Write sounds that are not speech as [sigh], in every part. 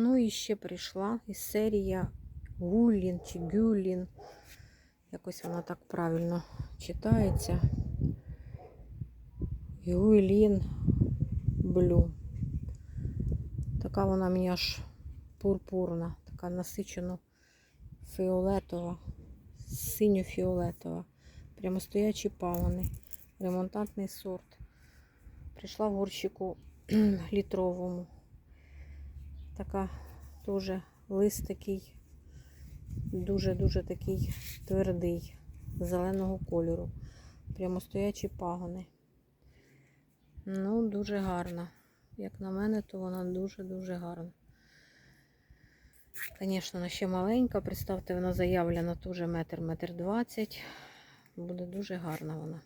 Ну і ще прийшла із серія Гулін чи Гюлін. Якось вона так правильно читається. Гюлін Блю. Така вона мені аж пурпурна, така насичено фіолетова, синьо-фіолетова. Прямостоячі пагони. Ремонтантний сорт. Прийшла в горщику [clears throat] літровому. Така теж лист такий, дуже-дуже такий твердий, зеленого кольору. Прямостоячі пагони. Ну, дуже гарна. Як на мене, то вона дуже-дуже гарна. Звісно, вона ще маленька. Представте, вона заявлена теж метр, метр двадцять. Буде дуже гарна вона.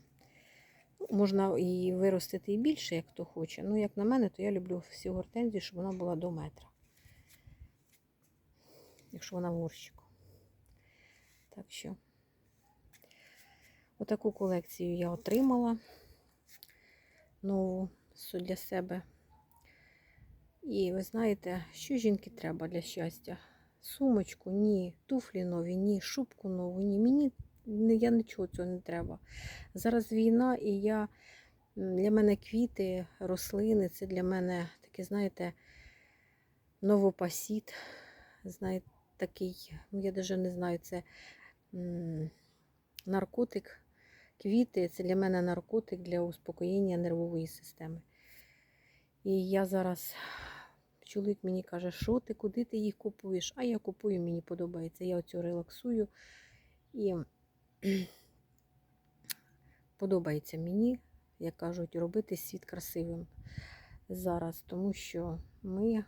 Можна і виростити і більше, як хто хоче. Ну, як на мене, то я люблю всю гортензію, щоб вона була до метра. Якщо вона в горщику. Так що, отаку колекцію я отримала. Нову для себе. І ви знаєте, що жінки треба для щастя? Сумочку, ні, туфлі нові, ні, шубку нову, ні. Мені я нічого цього не треба. Зараз війна, і я для мене квіти, рослини це для мене таке, знаєте, новопосіт. Знаєте, такий, ну я навіть не знаю, це наркотик. Квіти це для мене наркотик для успокоєння нервової системи. І я зараз, чоловік мені каже, що ти, куди ти їх купуєш? А я купую, мені подобається. Я оцю релаксую. І [clears throat] подобається мені, як кажуть, робити світ красивим зараз, тому що ми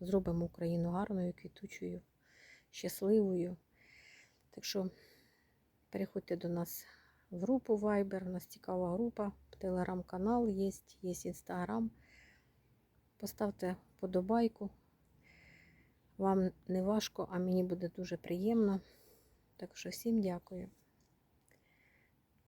зробимо Україну гарною, квітучою, щасливою. Так що переходьте до нас в групу Viber, у нас цікава група, телеграм-канал є, є інстаграм. Поставте подобайку. Вам не важко, а мені буде дуже приємно. Так що всім дякую.